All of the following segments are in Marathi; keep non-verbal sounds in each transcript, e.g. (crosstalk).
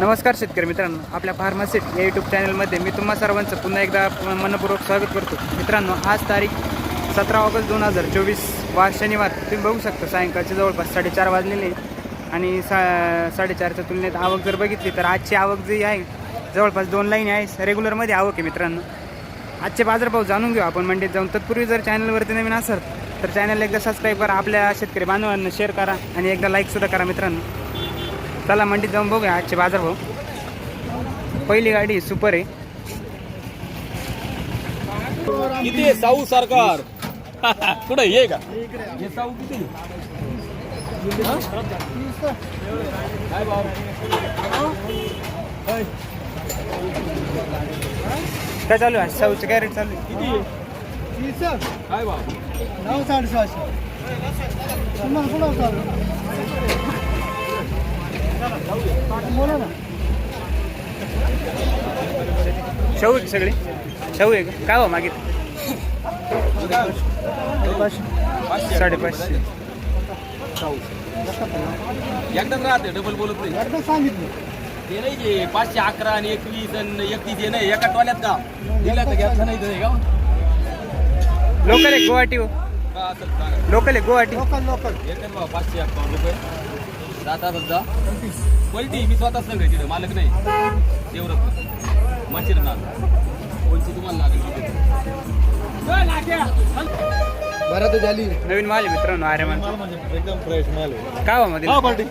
नमस्कार शेतकरी मित्रांनो आपल्या फार्मासिट या यूट्यूब चॅनलमध्ये मी तुम्हा सर्वांचं पुन्हा एकदा मनपूर्वक स्वागत करतो. मित्रांनो आज तारीख सतरा ऑगस्ट दोन हजार चोवीस वार शनिवार. तुम्ही बघू शकता सायंकाळच्या जवळपास साडेचार वाजलेले आणि सा साडेचारच्या तुलनेत आवक जर बघितली तर आजची आवक जी आहे जवळपास दोन लाईन आहे. रेग्युलरमध्ये आवक आहे मित्रांनो. आजचे बाजारभाव जाणून घेऊ आपण. मंडळीत जाऊन तत्पूर्वी जर चॅनलवरती नवीन असाल तर चॅनल एकदा सबस्क्राईब करा. आपल्या शेतकरी बांधवांना शेअर करा आणि एकदा लाईकसुद्धा करा मित्रांनो. चला मंडीत जाऊन बघूया आजचे बाजारभाव पहिली गाडी सुपर आहे. किती आहे साऊ सरकार? (laughs) कुठं ये का? हे साऊ किती? काय चालू आहे? सौचं काय रेट चालू आहे? किती आहे? काय भाव? नाव साडेसहाशे. तुम्हाला कुणाला चालू बोला ना शाहू आहे का सगळी? शाहू आहे का? काय हो मागित पाचशे साडेपाचशे. एकदाच राहते डबल बोलत नाही. एकदा सांगितलं. ते नाही जे पाचशे अकरा आणि एकवीस आणि एकतीस हे नाही एका टोल्यात का? दिला तर घ्यायचं नाही तर हे? का लोकल आहे गुवाहाटी हो. लोकल आहे गुवाहाटी. Local local. पाचशे अकाउंट रुपये. सात हजार जा. क्वालिटी मी स्वतःच सांगते तिथं मालक नाही. तेवढं मंचिर ना कोणची तुम्हाला लागेल बरं तर झाली. नवीन माल आहे मित्रांनो अरे मान एकदम फ्रेश माल आहे. काय हो मध्ये पार्टी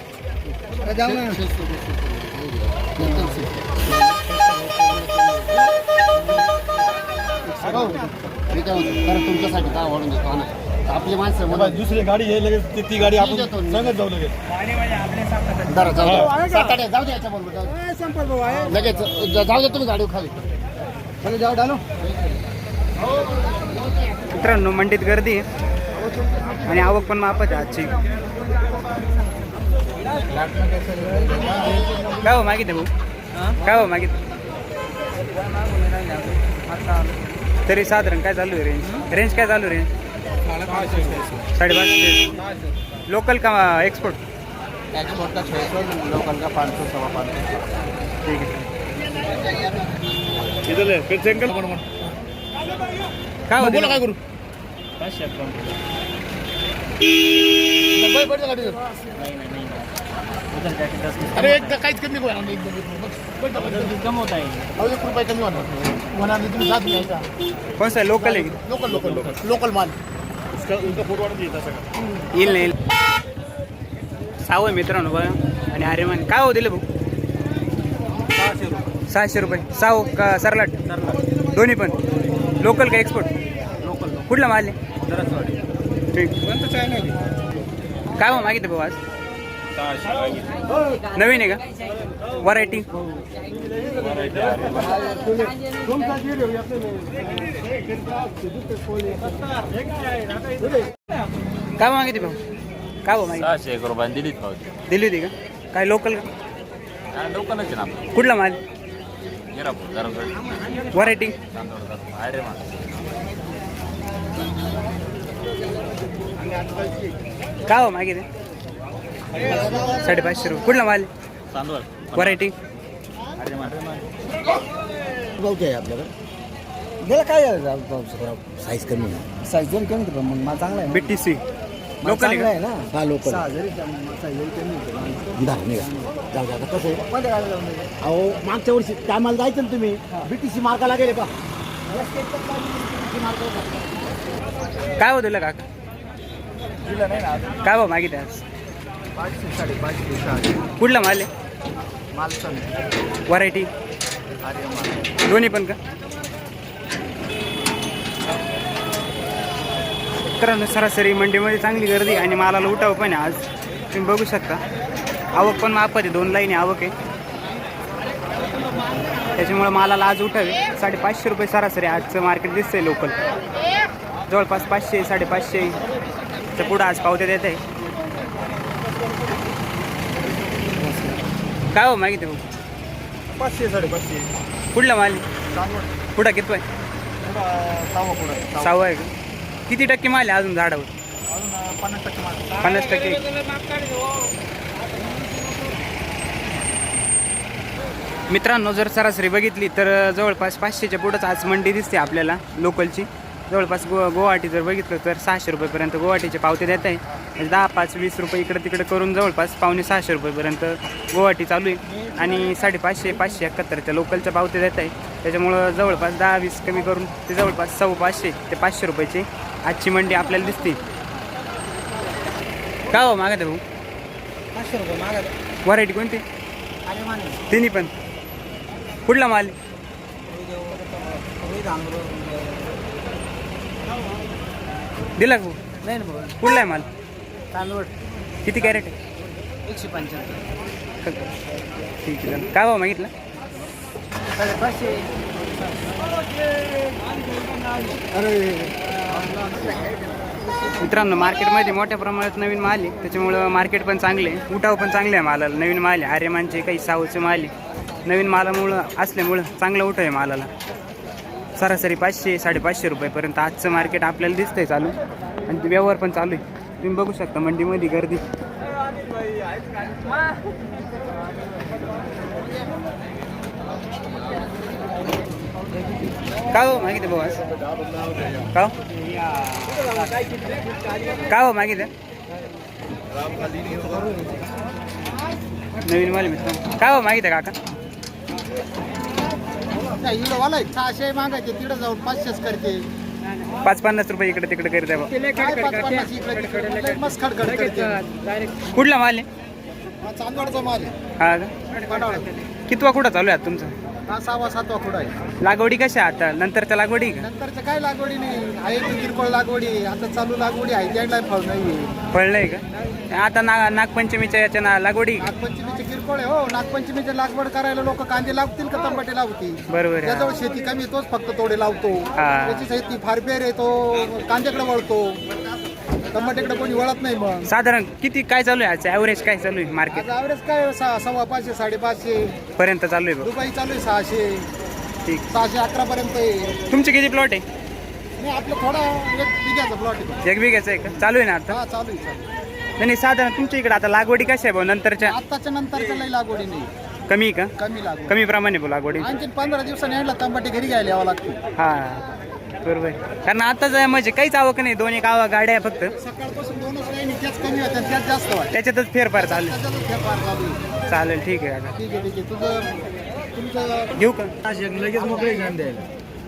मी काय म्हणतो तुमच्यासाठी काय वाढून देतो ना. आपली माणसं दुसरी गाडी आहे लगेच ती- ती गाडी आपण. सांगत जाऊ लगेच. जाऊ? सात आठ जाऊ द्या याच्याबरोबर जाऊ संपल भाऊ आहे. लगेच ज- जाऊ द्या तुम्ही गाडीवर खाली. चला जाऊ डालो. मित्रांनो मंडीत गर्दी आहे आणि आवक पण मापत आहे आजची. काय हो मागितलं भाऊ? काय हो मागितलं? तरी साधारण काय चालू आहे रेंज रेंज काय चालू आहे रेंज साडेपाचशे लोकल का एक्सपोर्ट लोकल का पाचशे सव्वा पाचशे. ठीक आहे. काय होतं? काय करू? अरे एकदा काहीच कमी होणार नाही एकदम अहो, एक रुपये कमी होणार. होणार तुम्ही जात नाही का सा लोकल आहे? लोकल लोकल लोकल लोकल माल. येईल नाही येईल. सावं आहे मित्रांनो बघा. आणि अरे मान काय हो दिले भाऊ? सहाशे रुपये. साव का सरलाट? दोन्ही पण. लोकल का एक्सपोर्ट लोकल कुठला माल आहे? ठीक. काय मागितलं भाऊ आज? नवीन आहे का? व्हरायटी काय मागितली भाऊ? काय भाऊ मागितली सहाशे एक रुपयाने दिलीच पावती दिली होती का? काय लोकल का? लोकलच ना कुठला माल? गिरापूर जरा व्हरायटी अरे मा काय हो मागितले साडेपाचशे रुपये. कुठला माल? तांदूळ व्हरायटी आहे आपल्याकडे? गेला काय साईज कमी आहे. साईज दोन कमी होतं मग मला चांगला आहे बी टी सी लोकल आहे चांगला का आहे ना? हा लोकल सहा जरी साईज जरी कमी होतं दहा निघा. जाऊ द्या आता कसं आहे? कोणत्या गाडीला जाऊन द्यायचं? अहो मागच्या वर्षी टायमाला जायचं ना तुम्ही. बीटीसी मार्काला गेले का? काय हो दिलं काका? दिलं नाही ना अजून. काय भाऊ मागितले आज? पाचशे साडेपाचशे सहाशे कुठला माल आहे? मालसन व्हरायटी अरे दोन्ही पण का? मित्रांनो सरासरी मंडीमध्ये चांगली गर्दी आहे आणि मालाला उठाव पण आहे आज. तुम्ही बघू शकता. आवक पण मापत आहे. दोन लाईन आवक आहे. त्याच्यामुळे मालाला आज उठावे साडेपाचशे रुपये सरासरी आजचं मार्केट दिसतंय लोकल जवळपास पाचशे साडेपाचशे च्या पुढं आज पावत्या देत आहे. काय हो मागितलं भाऊ? पाचशे साडेपाचशे. कुठला माल? चांगलं कुठं किती आहे? पुढं सहावा आहे? का? किती टक्के माल आहे अजून झाडावर? अजून पन्नास टक्के माल. पन्नास टक्के. मित्रांनो जर सरासरी बघितली तर जवळपास पाचशेच्या पुढंच आज मंडी दिसते आपल्याला लोकलची. जवळपास गो गुवाहाटी जर बघितलं तर सहाशे रुपयेपर्यंत गुवाहाटीचे पावते देत आहे. म्हणजे दहा पाच वीस रुपये इकडे तिकडे करून जवळपास पावणे सहाशे रुपयेपर्यंत गुवाहाटी चालू आहे. आणि साडेपाचशे पाचशे एकाहत्तरच्या लोकलच्या पावते देत आहे. त्याच्यामुळं जवळपास दहा वीस कमी करून ते जवळपास सव्वा पाचशे ते पाचशे रुपयाची आजची मंडी आपल्याला दिसते. का हो मागत भाऊ? पाचशे रुपये मागत व्हरायटी कोणती? तिन्ही पण. कुठला माल? दिला का? भाऊ नाही ना भाऊ. कुठला आहे माल? तांदूळ. किती कॅरेट आहे? एकशे पंच्याहत्तर. ठीक आहे चालेल. काय भाव मागितला? साडेपाचशे मित्रांनो मार्केटमध्ये मोठ्या प्रमाणात नवीन माल आहे. त्याच्यामुळं मार्केट पण चांगले आहे. उठाव पण चांगले आहे मालाला. नवीन माल आहे. आर्यमानचे काही साऊचे माल आहे. नवीन मालामुळं असल्यामुळं चांगलं उठाव आहे मालाला. सरासरी पाचशे साडेपाचशे रुपयेपर्यंत आजचं मार्केट आपल्याला दिसतंय चालू. आणि ते व्यवहार पण चालू आहे. तुम्ही बघू शकता मंडीमध्ये गर्दी. काय हो? मागितलं भाऊ आज? का हो? हो मागितलं? नवीन माल मित्र काय हो मागितलं काका? वाला सहाशे मागायचे तिकडे जाऊन पाचशेच करते. पाच पन्नास रुपये इकडे तिकडे करीत आहे भाऊ. काय पाच पन्नास इकडे तिकडे? लय मस्त खडखड करते. कुठला माल आहे? हा चांदवडचा माल आहे. हा का. कितवा कुठं चालू आहे आता तुमचा? हा सहावा सातवा खुडा आहे? लागवडी कशा आहे आता? नंतरच्या लागवडी का? नंतरच्या काय लागवडी नाही. आहे ती किरकोळ लागवडी. आता चालू लागवडी आहे त्याला फळ नाही फळलंय का? आता ना नागपंचमीच्या याच्या ना लागवडी का? नागपंचमीचे किरकोळ आहे हो नागपंचमीचे लागवड करायला लोक कांदे लावतील का तंबाटे लावतील? बरोबर आहे. त्याजवळ शेती कमी तोच फक्त तोडे लावतो. हा. त्याची शेती फार बेर आहे तो कांद्याकडे वळतो. टमाट्याकडे कोणी वळत नाही मग. साधारण किती काय चालू आहे आजचं ॲव्हरेज काय चालू आहे मार्केट आज ॲव्हरेज काय सहा सव्वा पाचशे साडेपाचशे. पर्यंत चालू आहे दुबई चालू आहे सहाशे. ठीक. सहाशे अकरा पर्यंत आहे. तुमचे किती प्लॉट आहे? नाही आपलं थोडा एक बिघ्याचा प्लॉट आहे. एक बिघाचं आहे का? चालू आहे ना आता? हा चालू आहे चालू आहे. नाही नाही, साधारण तुमच्या इकडे आता लागवडी कशा आहे भाऊ? नंतरच्या आत्ताच्या नंतरच्या लई लागवडी नाही. कमी आहे का? कमी लागवड. कमी प्रमाणे भाऊ लागवडी. आणखी पंधरा दिवसांनी आणला तंबाटे घरी घ्यायला यावं लागतो. हा बरोबर. आहे. कारण आताच म्हणजे काहीच आवक नाही दोन एक आवा गाड्या आहे फक्त. सकाळपासून दोनच नाही त्याच कमी होत्या त्याच जास्त वाटत त्याच्यातच फेरफार चालू आहे. त्याच्यातच फेरफार चालू आहे. चालेल ठीक आहे काका ठीक आहे ठीक आहे. तुझं तुमचं घेऊ का? लगेच मोकळे घेऊन द्यायला.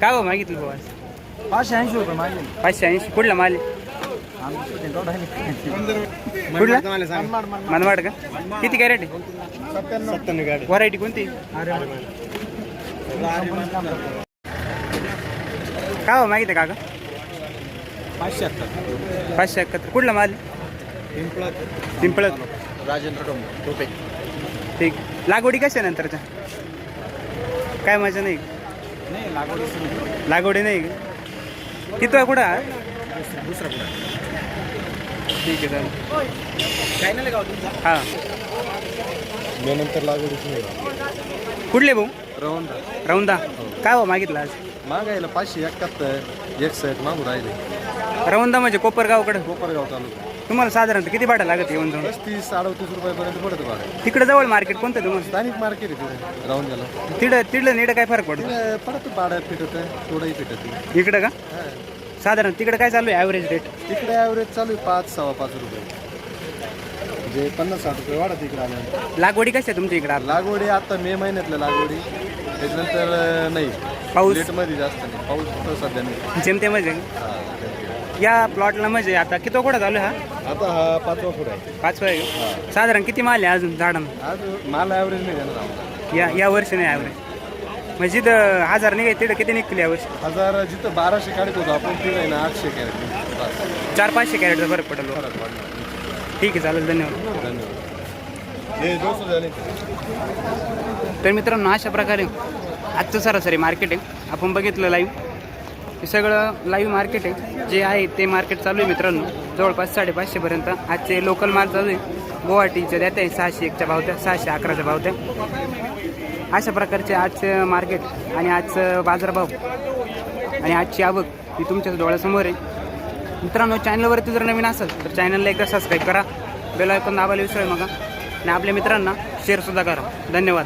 काय भाऊ मागितलं भाऊ आज? पाचशे ऐंशी रुपये मागे. पाचशे ऐंशी कुठला माल आहे? कुठला? मनमाड का? किती कॅरेट आहे? व्हरायटी कोणती? काय भाऊ मागितलं काका? पाचशे पाचशे एकाहत्तर. कुठला माल? पिंपळत राजेंद्र टोम टोपे. ठीक. लागवडी कशा नंतरच्या काय मजा नाही. नाही लागवड लागवडी नाही किती आहे कुठं? हा? दुसरा कुठं? ठीक आहे चालेल. तुमचा? हां. मी नंतर लागवडीच नाही कुठले भाऊ? रवंदा. राऊंदा काय भाऊ मागितलं आज? मागायला पाचशे एकाहत्तर एकसष्ट मागू राहिले. राऊंदा म्हणजे कोपरगावकडं? कोपरगाव तालुका. तुम्हाला साधारणतः किती भाडं लागत येऊन जाऊन? पस्तीस अडतीस रुपयापर्यंत पडतं भाडं. तिकडं जवळ मार्केट कोणतं तुम्हाला? स्थानिक मार्केट आहे तिथे राहून गेला तिकडं तिकडं नेडं काय फरक पडतो? पडतं भाडं फिटत थोडंही फिटत. इकडं का? साधारण तिकडं काय चालू आहे ॲव्हरेज रेट तिकडे ॲव्हरेज चालू आहे पाच सव्वा पाच रुपये. म्हणजे पन्नास साठ रुपये वाढत इकडे आल्या लागवडी कशा आहे तुमच्या इकडं आता? लागवडी आता मे महिन्यातल्या लागवडी. त्याच्यानंतर अं, नाही. पाऊस? लेटमध्ये जास्त नाही. पाऊस तर सध्या नाही. जेमते म्हणजे? हा. या प्लॉटला म्हणजे आता किती कुठं चालू आहे हा? आता हा पाचवा फूट आहे. पाचवा आहे का? साधारण किती माल आहे अजून झाडांना? आज मला ॲव्हरेज नाही देणार आम्हाला. या या वर्षी नाही ॲव्हरेज म्हणजे जिथं हजार निघाय तिथं किती निघतील यावर्षी? हजार जिथं बाराशे काढत होतो आपण तिथं आहे ना आठशे कॅरेट. बस. चार पाचशे कॅरेटचा फरक पडेल. बघ. फरक पडला. ठीक आहे चालेल धन्यवाद. धन्यवाद. हे दोस्त झाले तर मित्रांनो अशा प्रकारे आजचं सरासरी मार्केट आहे. आपण बघितलं लाईव्ह हे सगळं लाईव्ह मार्केट आहे. जे आहे ते मार्केट चालू आहे मित्रांनो. जवळपास साडेपाचशेपर्यंत आजचे लोकल माल चालू आहे गुवाहाटीच्या द्या आहे सहाशे एकच्या भावत्या सहाशे अकराच्या भावत्या अशा प्रकारचे आजचं मार्केट आणि आजचं बाजारभाव आणि आजची आवक ही तुमच्याच डोळ्यासमोर आहे. मित्रांनो चॅनलवरती जर नवीन असेल तर चॅनलला एकदा सबस्क्राईब करा. बेल आयकॉन दाबायला विसरू नका. आणि आपल्या मित्रांना शेअरसुद्धा करा. धन्यवाद.